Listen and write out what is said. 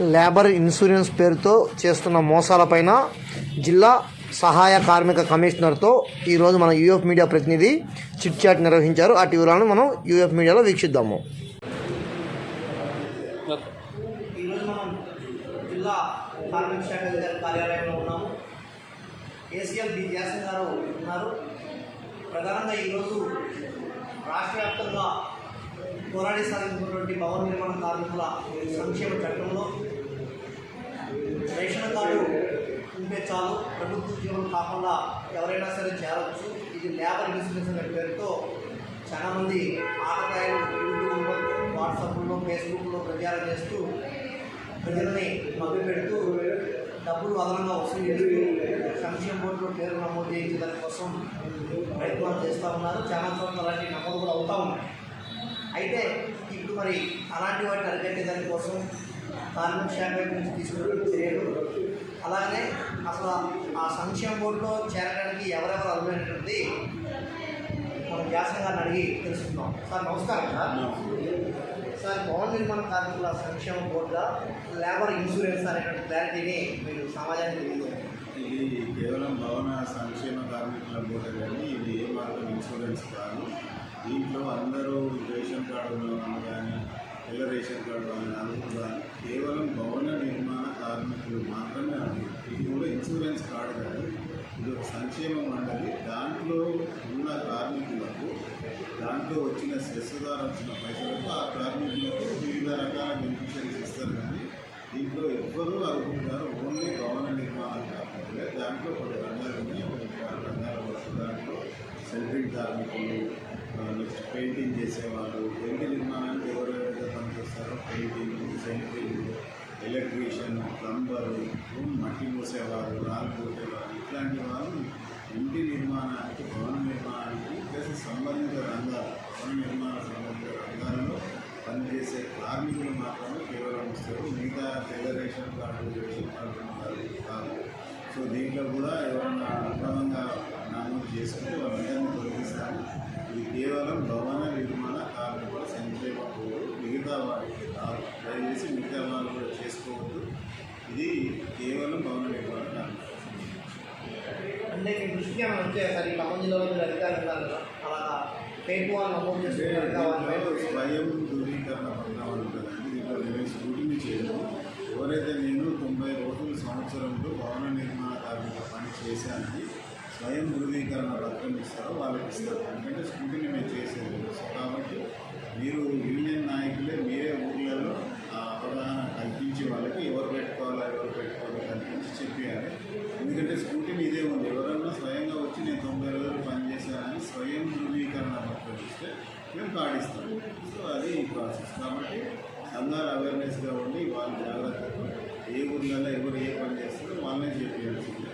Labour insurance పేరుతో చేస్తున్న మోసాలపైన జిల్లా సహాయ కార్మిక కమిషనర్తో ఈరోజు మన యూఎఫ్ మీడియా ప్రతినిధి చిట్ చాట్ నిర్వహించారు. ఆ వివరాలను మనం యూఎఫ్ మీడియాలో వీక్షిద్దాము. ఈరోజు మనం జిల్లా కార్మిక శాఖ అధికారి కార్యాలయంలో ఉన్నాము. ఏసీఎల్ బి జాసన్ గారు ఉన్నారు. ప్రధానంగా ఈరోజు రాష్ట్ర వ్యాప్తంగా పోరాడి సాధించినటువంటి భవన నిర్మాణ కార్మికుల సంక్షేమ చట్టంలో రేషన్ కార్డు ఉంటే చాలు ప్రభుత్వ ఉద్యోగం కాకుండా ఎవరైనా సరే చేరవచ్చు ఇది లేబర్ ఇన్సూరెన్స్ అనే పేరుతో చాలామంది ఆటకాయలు యూట్యూబ్లో వాట్సాప్లో ఫేస్బుక్లో ప్రచారం చేస్తూ ప్రజల్ని మభ్యపెడుతూ డబ్బులు అదనంగా వసూలు చేస్తూ సంక్షేమ బోర్డులో పేరు నమోదు చేయించే దానికోసం ప్రయత్నాలు చేస్తూ ఉన్నారు. చాలా చోట్ల అలాంటి నమోదు కూడా అవుతూ ఉన్నాయి. అయితే ఇప్పుడు మరి అలాంటి వాటిని అరికట్టే దానికోసం కార్మిక శాఖ నుంచి తీసుకున్న చర్యలు అలాగే అసలు ఆ సంక్షేమ బోర్డులో చేరడానికి ఎవరెవరు అర్హులైనటువంటి మన వ్యాసం గారిని అడిగి తెలుసుకుందాం. సార్ నమస్కారం సార్. సార్ భవన నిర్మాణ కార్మికుల సంక్షేమ బోర్డులో లేబర్ ఇన్సూరెన్స్ అనేటువంటి క్లారిటీని మీరు సమాజానికి తెలియజేయండి. ఇది కేవలం భవన సంక్షేమ కార్మికుల బోర్డు కానీ ఇది ఏ మార్గం ఇన్సూరెన్స్ కాదు. దీంట్లో అందరూ ఇది కూడా ఇన్సూరెన్స్ కార్డు కాదు ఇది ఒక సంక్షేమ మండలి దాంట్లో ఉన్న కార్మికులకు దాంట్లో వచ్చిన సెస్ ద్వారా వచ్చిన పైసలకు ఆ కార్మికులకు వివిధ రకాల బెనిఫిషరీస్ ఇస్తారు కానీ దీంట్లో ఎవ్వరూ అనుకుంటారు ఓన్లీ భవన నిర్మాణ కార్మికులే దాంట్లో కొన్ని రంగాలు ఉన్నాయి కొన్ని రంగాల దాంట్లో సెంట్రింగ్ కార్మికులు నెక్స్ట్ పెయింటింగ్ చేసేవాళ్ళు ఇంటి నిర్మాణానికి ఎవరెవరైతే పనిచేస్తారో పెయింటింగ్ సెంట్రింగ్ ఎలక్ట్రీషియన్ ప్లంబరు మట్టి పోసేవారు రాళ్ళు పోసేవారు ఇట్లాంటి వారు ఇంటి నిర్మాణానికి భవన నిర్మాణానికి ప్లస్ సంబంధిత రంగాలు భవన నిర్మాణ సంబంధిత రంగాలలో పనిచేసే కార్మికులు మాత్రమే కేవలం ఇస్తారు. మిగతా తెల్ల రేషన్ కార్డు రేషన్ కార్డు కాదు. సో దీంట్లో కూడా ఎవరన్నా అక్రమంగా నమోదు చేసుకుంటే వాళ్ళందరినీ తొలగిస్తాము ఇది కేవలం భవన దయచేసి మిగతా వాళ్ళు కూడా చేసుకోవద్దు. ఇది కేవలం భవన నిర్మాణ కార్మికుల అంటే మీ దృష్టికి ఏమైనా వచ్చాయి సార్? ఈ ఖమ్మం జిల్లాలో మీరు అధికారులు ఉన్నారు కదా అలాగా ఫేక్ వాళ్ళు నమోదు చేసుకున్నారు స్వయం ధృవీకరణ ఉంటుందండి. దీంట్లో నేను చేయను ఎవరైతే నేను తొంభై రోజుల సంవత్సరంలో భవన నిర్మాణ కార్మిక పని చేశానని స్వయం ధృవీకరణ పత్రం ఇస్తారో వాళ్ళకి ఇస్తారు ఎందుకంటే స్కూటీని మేము చేసేది కాబట్టి మీరు యూనియన్ ఎందుకంటే స్కూటీలు ఇదే ఉంది. ఎవరన్నా స్వయంగా వచ్చి నేను తొంభై రోజులు పనిచేశానని స్వయం ధృవీకరణ ప్రకటిస్తే మేము కార్డిస్తాం సో అది ఈ ప్రాసెస్. కాబట్టి అందరూ అవేర్నెస్గా ఉండి వాళ్ళ జాగ్రత్తగా ఏ ఊర్లలో ఎవరు ఏ పని చేస్తారో వాళ్ళనే చేపించాల్సిందే